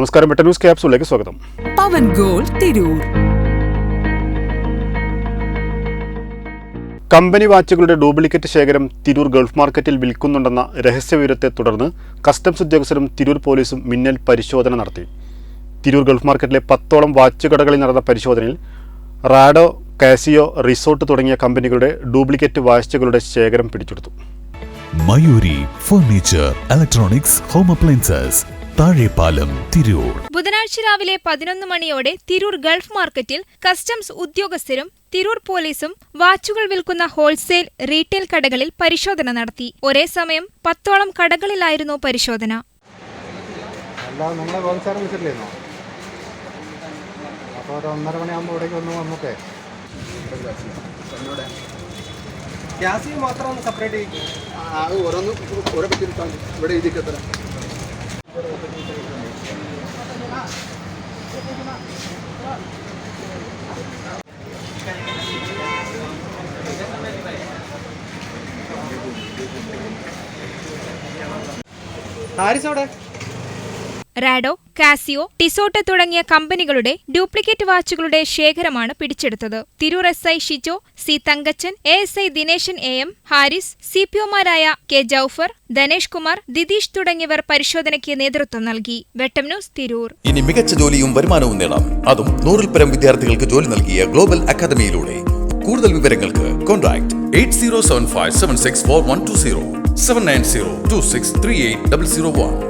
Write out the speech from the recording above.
നമസ്കാരം മെട്ട ന്യൂസ് ക്യാപ്സൂളിലേക്ക് സ്വാഗതം. പവൻ ഗോൾ തിരൂർ. കമ്പനി വാച്ചുകളുടെ ഡ്യൂപ്ലിക്കേറ്റ് ശേഖരം തിരൂർ ഗൾഫ് മാർക്കറ്റിൽ വിൽക്കുന്നുണ്ടെന്ന രഹസ്യവിവരത്തെ തുടർന്ന് കസ്റ്റംസ് ഉദ്യോഗസ്ഥരും തിരൂർ പോലീസും മിന്നൽ പരിശോധന നടത്തി. തിരൂർ ഗൾഫ് മാർക്കറ്റിലെ പത്തോളം വാച്ച് കടകളിൽ നടന്ന പരിശോധനയിൽ റാഡോ കാസിയോ റിസോർട്ട് തുടങ്ങിയ കമ്പനികളുടെ ഡ്യൂപ്ലിക്കേറ്റ് വാച്ചുകളുടെ ശേഖരം പിടിച്ചെടുത്തു. Mayoori furniture electronics home appliances Thazhepalam Tirur. ബുധനാഴ്ച രാവിലെ പതിനൊന്ന് മണിയോടെ തിരൂർ ഗൾഫ് മാർക്കറ്റിൽ കസ്റ്റംസ് ഉദ്യോഗസ്ഥരും തിരൂർ പോലീസും വാച്ചുകൾ വിൽക്കുന്ന ഹോൾസെയിൽ റീറ്റെയിൽ കടകളിൽ പരിശോധന നടത്തി. ഒരേ സമയം പത്തോളം കടകളിലായിരുന്നു പരിശോധന. ഗ്യാസ് മാത്രം ഒന്ന് സെപ്പറേറ്റ് ഓരോന്ന് ഓരോ പറ്റി ഇവിടെ എഴുതിക്കത്ര റാഡോ? കാസിയോ ടിസോട്ട തുടങ്ങിയ കമ്പനികളുടെ ഡ്യൂപ്ലിക്കേറ്റ് വാച്ചുകളുടെ ശേഖരമാണ് പിടിച്ചെടുത്തത്. Tirur S I Shijo C Thankachan A S I Dineshan A M Haris C P ഒമാരായ K Jaufar Dhanesh Kumar Ditheesh തുടങ്ങിയവർ പരിശോധനയ്ക്ക് നേതൃത്വം നൽകി. വെട്ടം ന്യൂസ് തിരൂർ. ഇനി മികച്ച ജോലിയും വരുമാനവും നേടാം. അതും നൂറിൽ പരം വിദ്യാർത്ഥികൾക്ക് ജോലി നൽകിയ ഗ്ലോബൽ അക്കാദമിയിലൂടെ. കൂടുതൽ വിവരങ്ങൾക്ക് contact eight zero seven five seven six four one two zero seven nine zero two six three eight double zero one.